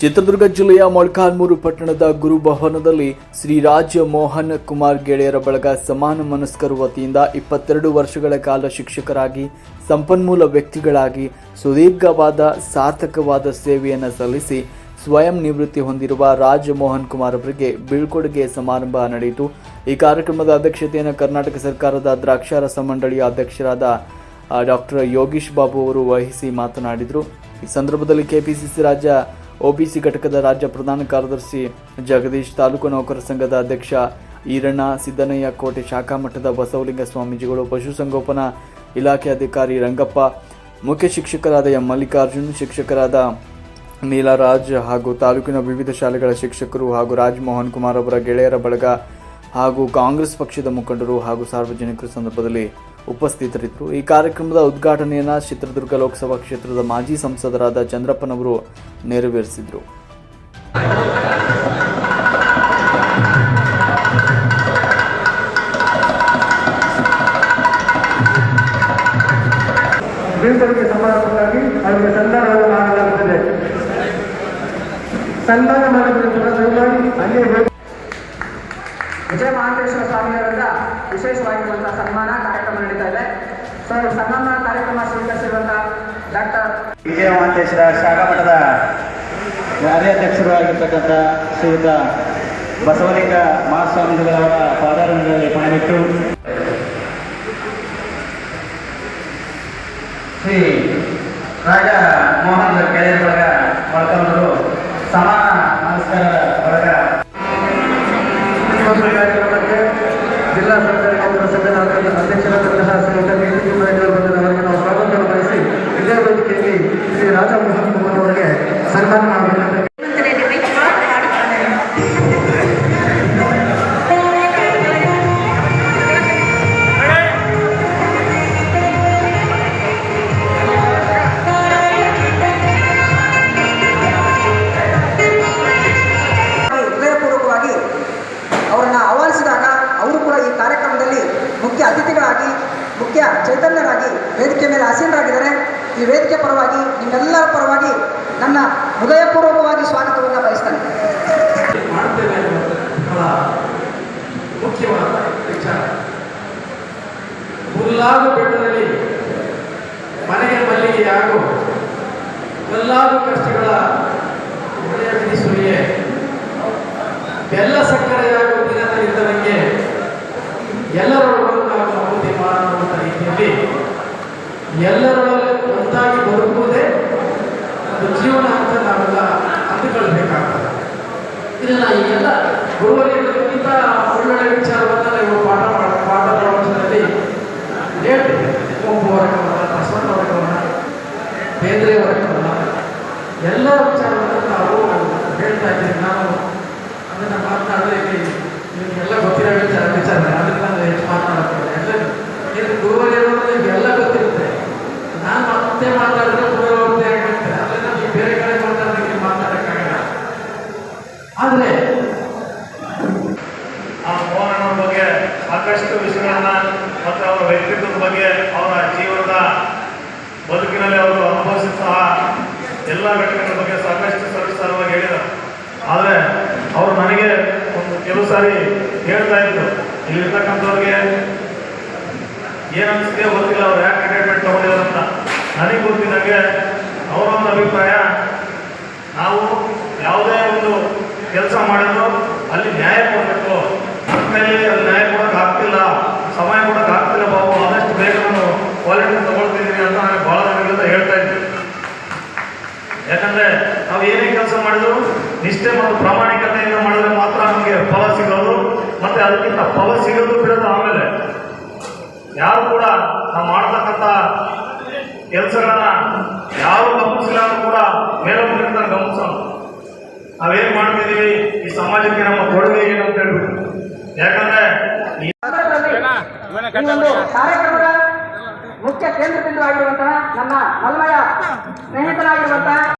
ಚಿತ್ರದುರ್ಗ ಜಿಲ್ಲೆಯ ಮೊಳಕಾಲ್ಮೂರು ಪಟ್ಟಣದ ಗುರುಭವನದಲ್ಲಿ ಶ್ರೀ ರಾಜ ಮೋಹನ್ ಕುಮಾರ್ ಗೆಳೆಯರ ಬಳಗ ಸಮಾನ ಮನಸ್ಕರ ವತಿಯಿಂದ ಇಪ್ಪತ್ತೆರಡು ವರ್ಷಗಳ ಕಾಲ ಶಿಕ್ಷಕರಾಗಿ, ಸಂಪನ್ಮೂಲ ವ್ಯಕ್ತಿಗಳಾಗಿ, ಸುದೀರ್ಘವಾದ ಸಾರ್ಥಕವಾದ ಸೇವೆಯನ್ನು ಸಲ್ಲಿಸಿ ಸ್ವಯಂ ನಿವೃತ್ತಿ ಹೊಂದಿರುವ ರಾಜ ಮೋಹನ್ ಕುಮಾರ್ ಅವರಿಗೆ ಬೀಳ್ಕೊಡುಗೆ ಸಮಾರಂಭ ನಡೆಯಿತು. ಈ ಕಾರ್ಯಕ್ರಮದ ಅಧ್ಯಕ್ಷತೆಯನ್ನು ಕರ್ನಾಟಕ ಸರ್ಕಾರದ ದ್ರಾಕ್ಷಾರಸ ಮಂಡಳಿಯ ಅಧ್ಯಕ್ಷರಾದ ಡಾಕ್ಟರ್ ಯೋಗೀಶ್ ಬಾಬು ಅವರು ವಹಿಸಿ ಮಾತನಾಡಿದರು. ಈ ಸಂದರ್ಭದಲ್ಲಿ ಕೆಪಿಸಿಸಿ ರಾಜ್ಯ ಒಬಿಸಿ ಘಟಕದ ರಾಜ್ಯ ಪ್ರಧಾನ ಕಾರ್ಯದರ್ಶಿ ಜಗದೀಶ್, ತಾಲೂಕು ನೌಕರ ಸಂಘದ ಅಧ್ಯಕ್ಷ ಈರಣ್ಣ, ಸಿದ್ದನಯ್ಯ ಕೋಟೆ ಶಾಖಾ ಮಠದ ಬಸವಲಿಂಗ ಸ್ವಾಮೀಜಿಗಳು ಪಶುಸಂಗೋಪನಾ ಇಲಾಖೆ ಅಧಿಕಾರಿ ರಂಗಪ್ಪ, ಮುಖ್ಯ ಶಿಕ್ಷಕರಾದ ಎಂ ಮಲ್ಲಿಕಾರ್ಜುನ್, ಶಿಕ್ಷಕರಾದ ನೀಲರಾಜ್ ಹಾಗೂ ತಾಲೂಕಿನ ವಿವಿಧ ಶಾಲೆಗಳ ಶಿಕ್ಷಕರು ಹಾಗೂ ರಾಜ್ಮೋಹನ್ ಕುಮಾರ್ ಅವರ ಗೆಳೆಯರ ಬಳಗ ಹಾಗೂ ಕಾಂಗ್ರೆಸ್ ಪಕ್ಷದ ಮುಖಂಡರು ಹಾಗೂ ಸಾರ್ವಜನಿಕರ ಸಂದರ್ಭದಲ್ಲಿ ಉಪಸ್ಥಿತರಿದ್ದರು. ಈ ಕಾರ್ಯಕ್ರಮದ ಉದ್ಘಾಟನೆಯನ್ನು ಚಿತ್ರದುರ್ಗ ಲೋಕಸಭಾ ಕ್ಷೇತ್ರದ ಮಾಜಿ ಸಂಸದರಾದ ಚಂದ್ರಪ್ಪನವರು ನೆರವೇರಿಸಿದರು. ಸಂಧಾನ ಸಮಾರಂಭಕ್ಕಾಗಿ ಅವರಿಗೆ ಸನ್ಮಾನವನ್ನು ಮಾಡಲಾಗುತ್ತದೆ. ಸನ್ಮಾನ ಮಾಡಿದ ಕೂಡ ದಯಮಾಡಿ ಅಲ್ಲೇ ವಿಜಯ ಮಹಾಂತೇಶ್ವರ ಸ್ವಾಮಿಯವರಿಂದ ವಿಶೇಷವಾಗಿರುವಂತಹ ಸನ್ಮಾನ ಕಾರ್ಯಕ್ರಮ ನಡೀತಾ ಇದೆ. ಸೊ ಸನ್ಮಾನ ಕಾರ್ಯಕ್ರಮ ಸ್ವೀಕರಿಸಿರುವಂತಹ ಡಾಕ್ಟರ್ ವಿಜಯ ಮಹಾಂತೇಶ್ವರ ಶಾಖಾ ಮಠದ ಕಾರ್ಯಾಧ್ಯಕ್ಷರು ಆಗಿರ್ತಕ್ಕಂಥ ಶ್ರೀಯುತ ಬಸವಲಿಂಗ ಮಹಾಸ್ವಾಮಿಗಳವರ ಮುಖ್ಯ ಚೈತನ್ಯರಾಗಿ, ವೇದಿಕೆ ಮೇಲೆ ಆಸೀನರಾಗಿದ್ದಾರೆ. ಈ ವೇದಿಕೆ ಪರವಾಗಿ, ನಿಮ್ಮೆಲ್ಲರ ಪರವಾಗಿ ನನ್ನ ಹೃದಯಪೂರ್ವಕವಾಗಿ ಸ್ವಾಗತವನ್ನು ಬಯಸ್ತಾನೆ. ಮುಖ್ಯವಾದ ವಿಚಾರ. ಹುಲ್ಲಾದು ಬೆಟ್ಟದಲ್ಲಿ ಮನೆಗೆ ಮಲ್ಲಿಗೆಯಾಗೋ ಎಲ್ಲಾರು ಕಷ್ಟಗಳ ಒಳ್ಳೆಯ ಬಿಡಿಸುವಿಯೇ ಎಲ್ಲ ಸಕ್ಕರೆಯಾಗುವ ದಿನದಲ್ಲಿದ್ದವನಿಗೆ ಎಲ್ಲರೊಳಗೂ ಎಲ್ಲರೊಳಗೆ ಒಂದಾಗಿ ಬದುಕುವುದೇ ಅದು ಜೀವನ ಅಂತ ನಾವೆಲ್ಲ ಅಂದುಕೊಳ್ಬೇಕಾಗ್ತದೆ ಇದನ್ನ ಈಗೆಲ್ಲ ಗುರುವರಿಗಿಂತ ಒಳ್ಳೊಳ್ಳೆ ವಿಚಾರವನ್ನ ಆದರೆ ಆ ಮೋಹನವ್ರ ಬಗ್ಗೆ ಸಾಕಷ್ಟು ವಿಷಯಗಳನ್ನ ಮತ್ತು ಅವರ ವ್ಯಕ್ತಿತ್ವದ ಬಗ್ಗೆ ಅವರ ಜೀವನದ ಬದುಕಿನಲ್ಲಿ ಅವರು ಅನುಭವಿಸಿದ ಎಲ್ಲ ಘಟನೆಗಳ ಬಗ್ಗೆ ಸಾಕಷ್ಟು ಸವಿಸ್ತಾರವಾಗಿ ಹೇಳಿದರು. ಆದರೆ ಅವರು ನನಗೆ ಒಂದು ಕೆಲವು ಸಾರಿ ಹೇಳ್ತಾ ಇದ್ರು. ಇಲ್ಲಿರ್ತಕ್ಕಂಥವ್ರಿಗೆ ಏನನ್ಸುತ್ತೆ ಗೊತ್ತಿಲ್ಲ, ಅವ್ರು ಯಾಕೆ ಟ್ರೀಟ್ಮೆಂಟ್ ತಗೊಂಡಿದ್ದಾರೆ ಅಂತ. ನನಗೆ ಗೊತ್ತಿದ್ದಂಗೆ ಅವರೊಂದು ಅಭಿಪ್ರಾಯ, ನಾವು ಯಾವುದೇ ಒಂದು ಕೆಲಸ ಮಾಡಿದ್ರು ಅಲ್ಲಿ ನ್ಯಾಯ ಕೊಡಬೇಕು. ಮಕ್ಕಳಲ್ಲಿ ಅಲ್ಲಿ ನ್ಯಾಯ ಕೊಡೋಕೆ ಆಗ್ತಿಲ್ಲ, ಸಮಯ ಕೊಡೋಕೆ ಆಗ್ತಿಲ್ಲ ಬಾಬು, ಆದಷ್ಟು ಬೇಗ ನಾನು ಕ್ವಾಲಿಟಿ ತಗೊಳ್ತಿದ್ದೀನಿ ಅಂತ ನನಗೆ ಭಾಳ ನನಗೆಲ್ಲ ಹೇಳ್ತಾ ಇದ್ದೀನಿ. ಯಾಕಂದ್ರೆ ನಾವು ಏನೇ ಕೆಲಸ ಮಾಡಿದ್ರು, ನಿಷ್ಠೆ ಮತ್ತು ಪ್ರಾಮಾಣಿಕತೆಯಿಂದ ಮಾಡಿದ್ರೆ ಮಾತ್ರ ನಮಗೆ ಫಲ ಸಿಗೋದು, ಮತ್ತೆ ಅದಕ್ಕಿಂತ ಫಲ ಸಿಗೋದು ಬಿಡೋದು ಆಮೇಲೆ. ಯಾರು ಕೂಡ ನಾವು ಮಾಡ್ತಕ್ಕಂಥ ಕೆಲಸಗಳನ್ನ ಯಾರು ಗಮನಿಸಿಲ್ಲ ಅಂದ್ರೂ ಕೂಡ ಮೇಲೊಬ್ಬರಿಂದ ಗಮನಿಸೋಣ. ನಾವೇನು ಮಾಡ್ತಿದೀವಿ ಈ ಸಮಾಜಕ್ಕೆ ನಮ್ಮ ಕೊಡುಗೆ ಏನು ಅಂತ ಹೇಳ್ಬಿಟ್ಟು ಯಾಕಂದ್ರೆ ಈ ಒಂದು ಕಾರ್ಯಕ್ರಮದ ಮುಖ್ಯ ಕೇಂದ್ರ ಬಿಂದು ಆಗಿರುವಂತಹ ನನ್ನ ಮಲ್ಮಯ ಸ್ನೇಹಿತನಾಗಿರುವಂತಹ